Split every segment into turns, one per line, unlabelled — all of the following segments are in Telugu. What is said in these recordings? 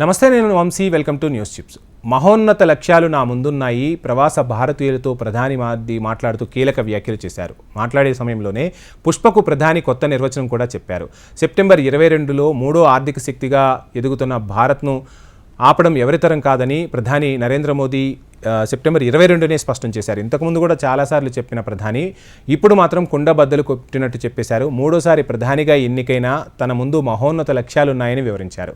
నమస్తే నేను Vamsi. Welcome to news chips. మహోన్నత లక్ష్యాలు నా ముందున్నాయి. ప్రవాస భారతీయులతో ప్రధాని మాది మాట్లాడుతూ కీలక వ్యాఖ్యలు చేశారు. మాట్లాడే సమయంలోనే పుష్పకు ప్రధాని కొత్త నిర్వచనం కూడా చెప్పారు. సెప్టెంబర్ ఇరవై రెండులో మూడో ఆర్థిక శక్తిగా ఎదుగుతున్న భారత్ను ఆపడం ఎవరితరం కాదని ప్రధాని నరేంద్ర మోదీ సెప్టెంబర్ ఇరవై రెండునే స్పష్టం చేశారు. ఇంతకుముందు కూడా చాలాసార్లు చెప్పిన ప్రధాని ఇప్పుడు మాత్రం కుండబద్దలు కొట్టినట్టు చెప్పేశారు. మూడోసారి ప్రధానిగా ఎన్నికైనా తన ముందు మహోన్నత లక్ష్యాలున్నాయని వివరించారు.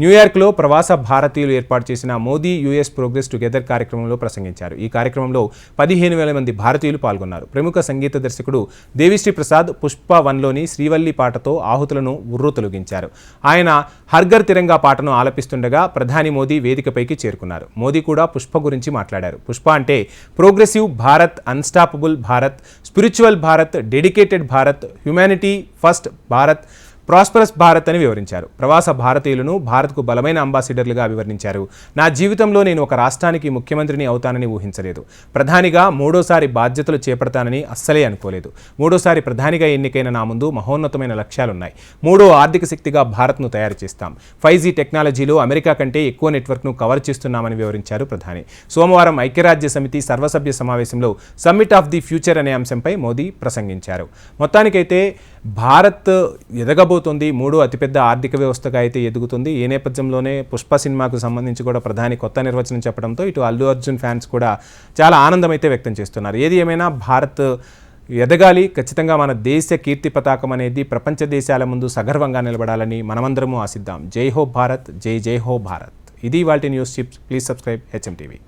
న్యూయార్క్లో ప్రవాస భారతీయులు ఏర్పాటు చేసిన మోదీ యుఎస్ ప్రోగ్రెస్ టుగెదర్ కార్యక్రమంలో ప్రసంగించారు. ఈ కార్యక్రమంలో పదిహేను వేల మంది భారతీయులు పాల్గొన్నారు. ప్రముఖ సంగీత దర్శకుడు దేవిశ్రీ ప్రసాద్ పుష్ప వన్లోని శ్రీవల్లి పాటతో ఆహుతులను ఉర్రు తొలగించారు. ఆయన హర్గర్ తిరంగా పాటను ఆలపిస్తుండగా ప్రధాని మోదీ వేదికపైకి చేరుకున్నారు. మోదీ కూడా పుష్ప గురించి మాట్లాడారు. పుష్ప అంటే progressive Bharat unstoppable Bharat spiritual Bharat dedicated Bharat humanity first Bharat prosperous Bharat అని వివరించారు. ప్రవాస భారతీయులను భారత్కు బలమైన అంబాసిడర్లుగా వివరించారు. నా జీవితంలో నేను ఒక రాష్ట్రానికి ముఖ్యమంత్రిని అవుతానని ఊహించలేదు. ప్రధానిగా మూడోసారి బాధ్యతలు చేపడతానని అస్సలే అనుకోలేదు. మూడోసారి ప్రధానిగా ఎన్నికైన నా ముందు మహోన్నతమైన లక్ష్యాలున్నాయి. మూడో ఆర్థిక శక్తిగా భారత్ను తయారు చేస్తాం. ఫైవ్ జీ టెక్నాలజీలో అమెరికా కంటే ఎక్కువ నెట్వర్క్ను కవర్ చేస్తున్నామని వివరించారు ప్రధాని. సోమవారం ఐక్యరాజ్య సమితి సర్వసభ్య సమావేశంలో సమ్మిట్ ఆఫ్ ది ఫ్యూచర్ అనే అంశంపై మోదీ ప్రసంగించారు. మొత్తానికైతే భారత్ ఎదగబో ఎదుగుతుంది. మూడో అతిపెద్ద ఆర్థిక వ్యవస్థగా అయితే ఎదుగుతుంది. ఈ నేపథ్యంలోనే పుష్ప సినిమాకు సంబంధించి కూడా ప్రధాని కొత్త నిర్వచనం చెప్పడంతో ఇటు అల్లు అర్జున్ ఫ్యాన్స్ కూడా చాలా ఆనందం అయితే వ్యక్తం చేస్తున్నారు. ఏది ఏమైనా భారత్ ఎదగాలి ఖచ్చితంగా మన దేశ కీర్తి పతాకం అనేది ప్రపంచ దేశాల ముందు సగర్వంగా నిలబడాలని మనమందరము ఆశిద్దాం. జై హో భారత్ జై జై హో భారత్. ఇది వాటి news chips. Please subscribe HM TV.